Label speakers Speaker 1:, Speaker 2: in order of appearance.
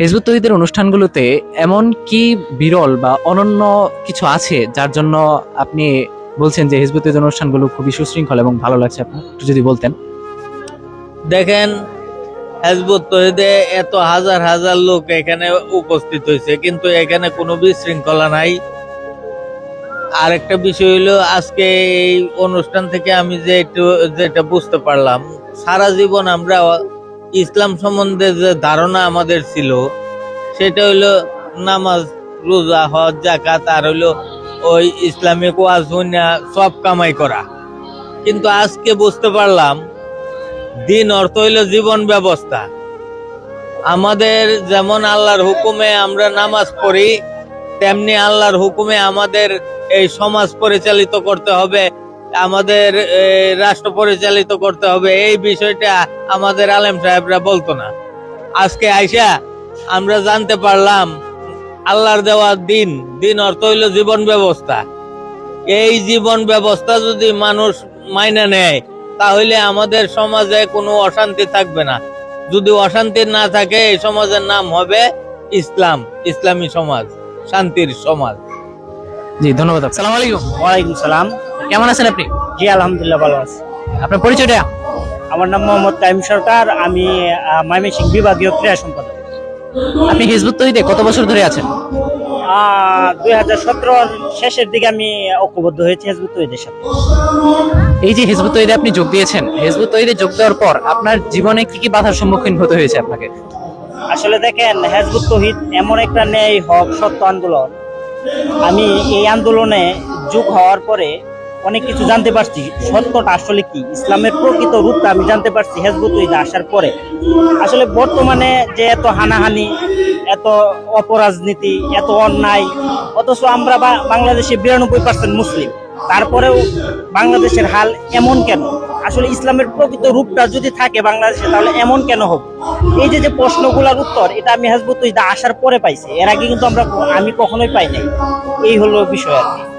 Speaker 1: Hizb ut তহিদের অনুষ্ঠানগুলোতে এমন কি বিরল বা অনন্য কিছু আছে যার জন্য আপনি বলছেন যে হিজবুত তহিদের অনুষ্ঠানগুলো খুবই সুশৃঙ্খল এবং ভালো লাগছে আপনার? একটু যদি বলতেন।
Speaker 2: দেখেন হেজবুত তহিদে এত হাজার হাজার লোক এখানে উপস্থিত হয়েছে, কিন্তু এখানে কোনো বিশৃঙ্খলা নাই। আর একটা বিষয় হলো, আজকে এই অনুষ্ঠান থেকে আমি যে একটু যেটা বুঝতে পারলাম, সারা জীবন আমরা ইসলাম সম্বন্ধে যে ধারণা আমাদের ছিল, সেটা হইল নামাজ, রোজা, হজ জাকাত আর হইল ওই ইসলামিক ওয়াজ সব কামাই করা। কিন্তু আজকে বুঝতে পারলাম, দিন অর্থ হইল জীবন ব্যবস্থা। আমাদের যেমন আল্লাহর হুকুমে আমরা নামাজ পড়ি, তেমনি আল্লাহর হুকুমে আমাদের এই সমাজ পরিচালিত করতে হবে। আমাদের রাষ্ট্র পরিচালিত করতে হবে, এই বিষয়টা আমাদের আলেম সাহেবরা বলতো না। আজকে আইসা আমরা জানতে পারলাম, আল্লাহর দেওয়া দিন দিন অর্থ হইল জীবন ব্যবস্থা। এই জীবন ব্যবস্থা যদি মানুষ মাইনা নেয়, তাহলে আমাদের সমাজে কোনো অশান্তি থাকবে না। যদি অশান্তি না থাকে, এই সমাজের নাম হবে ইসলাম, ইসলামী সমাজ, শান্তির সমাজ।
Speaker 1: জি ধন্যবাদ সালাম আলাইকুম।
Speaker 3: ওয়ালাইকুম সালাম।
Speaker 1: কেমন আছেন আপনি?
Speaker 3: জি আলহামদুলিল্লাহ ভালো আছি।
Speaker 1: আপনার পরিচয়টা?
Speaker 3: আমার নাম মোহাম্মদ কাইম সরকার। আমি ময়মনসিংহ বিভাগীয় ক্রীড়া সম্পাদক।
Speaker 1: আপনি হিজবুত তহিদে কত বছর ধরে আছেন?
Speaker 3: দুই হাজার সতেরোর শেষের দিকে আমি ঐক্যবদ্ধ হয়েছি হেজবুত তৈরিদের সাথে।
Speaker 1: এই যে হিজবুত তহিদে আপনি যোগ দিয়েছেন হিজবুত তহিদে যোগ দেওয়ার পর আপনার জীবনে কি কি বাধার সম্মুখীন হতে হয়েছে আপনাকে?
Speaker 3: আসলে দেখেন হেজবুত তহিদ এমন একটা ন্যায় হক সত্য আন্দোলন আমি এই আন্দোলনে যোগ হওয়ার পরে অনেক কিছু জানতে পারছি। সত্যটা আসলে কি? ইসলামের প্রকৃত রূপটা আমি জানতে পারছি হেজবুত আসার পরে। আসলে বর্তমানে যে এত হানাহানি, এত অপরাজনীতি, এত অন্যায়, অথচ আমরা বাংলাদেশে বিরানব্বই পার্সেন্ট মুসলিম। তারপরেও বাংলাদেশের হাল এমন কেন? আসলে ইসলামের প্রকৃত রূপটা যদি থাকে বাংলাদেশে, তাহলে এমন কেন হবে? এই যে যে প্রশ্নগুলোর উত্তর, এটা আমি হাসবুত আসার পরে পাইছি। এর আগে কিন্তু আমরা আমি কখনোই পাই নাই। এই হলো বিষয় আর কি।